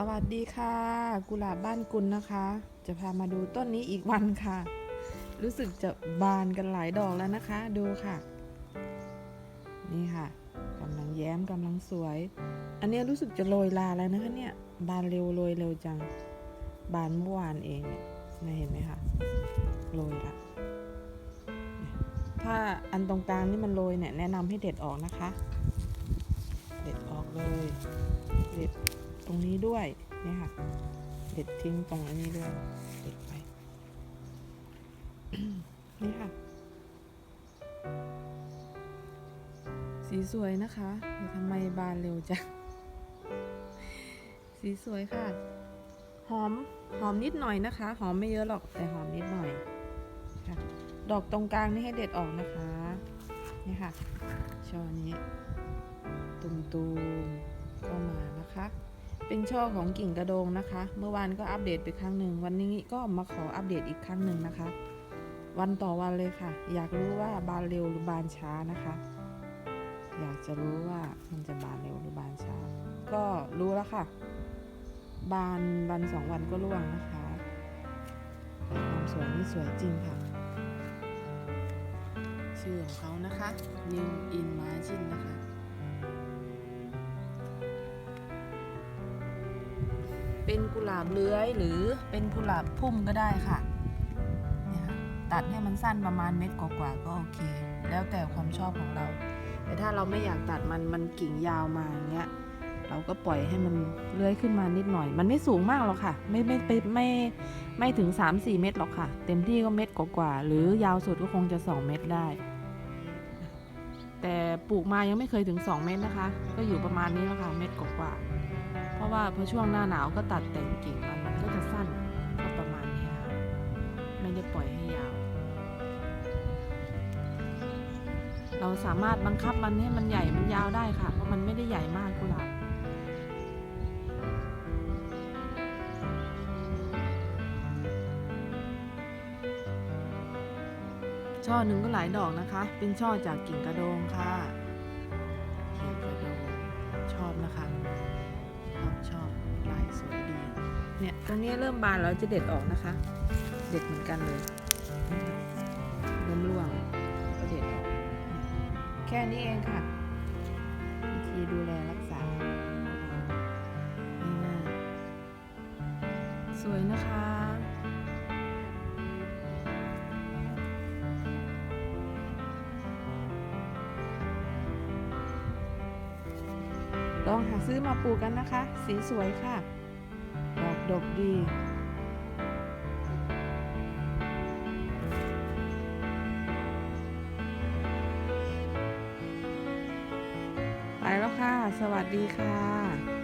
สวัสดีค่ะ กุหลาบบ้านกุลนะคะ จะพามาดูต้นนี้อีกวันค่ะ รู้สึกจะบานกันหลายดอกแล้วนะคะ ดูค่ะ นี่ค่ะกำลังแย้มกำลังสวย อันนี้รู้สึกจะโรยลาแล้วนะคะเนี่ยบานเร็วโรยเร็วจัง บานเมื่อวานเองเนี่ยเห็นไหมคะโรยละถ้าอันตรงกลางนี่มันโรยเนี่ยแนะนำให้เด็ดออกนะคะ เด็ดออกเลยเด็ด ตรงนี้ด้วยเนี่ยค่ะ เด็ดทิ้งตรงนนี้ด้วย เด็ดไป นี่ค่ะ สีสวยนะคะแต่ทำไมบานเร็วจัง สีสวยค่ะ หอม หอมนิดหน่อยนะคะ หอมไม่เยอะหรอก แต่หอมนิดหน่อยค่ะ ดอกตรงกลางนี่ให้เด็ดออกนะคะ นี่ค่ะช่อนี้ ตุมๆก็มานะคะ เป็นช่อของกิ่งกระโดงนะคะ เมื่อวานก็อัปเดตไปครั้งหนึ่ง วันนี้ก็มาขออัปเดตอีกครั้งหนึ่งนะคะ วันต่อวันเลยค่ะ อยากรู้ว่าบานเร็วหรือบานช้านะคะ อยากจะรู้ว่ามันจะบานเร็วหรือบานช้า ก็รู้แล้วค่ะ บานวันสองวันก็ร่วงนะคะความสวยนี่สวยจริงค่ะ ชื่อของเขานะคะ New in Margin นะคะ เป็นกุหลาบเลื้อยหรือเป็นกุหลาบพุ่มก็ได้ค่ะเนี่ยค่ะ ตัดให้มันสั้นประมาณเม็ดกว่าๆก็โอเค แล้วแต่ความชอบของเรา แต่ถ้าเราไม่อยากตัดมันมันกิ่งยาวมาอย่างเงี้ยเราก็ปล่อยให้มันเลื้อยขึ้นมานิดหน่อย มันไม่สูงมากหรอกค่ะ ไม่ไม่ไม่ไม่ไม่ถึง 3-4 เมตรหรอกค่ะ เต็มที่ก็เม็ดกว่าๆหรือยาวสุดก็คงจะ 2 เมตรได้ แต่ปลูกมายังไม่เคยถึง 2 เมตรนะคะ ก็อยู่ประมาณนี้แล้วค่ะ เม็ดกว่าๆ เพราะว่าพอช่วงหน้าหนาวก็ตัดแต่งกิ่งมันมันก็จะสั้นก็ประมาณนี้ค่ะไม่ได้ปล่อยให้ยาว เราสามารถบังคับมันให้มันใหญ่มันยาวได้ค่ะ เพราะมันไม่ได้ใหญ่มากกุหลาบช่อหนึ่งก็หลายดอกนะคะ เป็นช่อจากกิ่งกระโดงค่ะ เนี่ยตรงนี้เริ่มบานแล้วจะเด็ดออกนะคะ เด็ดเหมือนกันเลยเริ่มร่วงก็เด็ดออก แค่นี้เองค่ะวิธีดูแลรักษาง่ายๆสวยนะคะลองหาซื้อมาปลูกกันนะคะ สีสวยค่ะ ดกดี ไปแล้วค่ะ สวัสดีค่ะ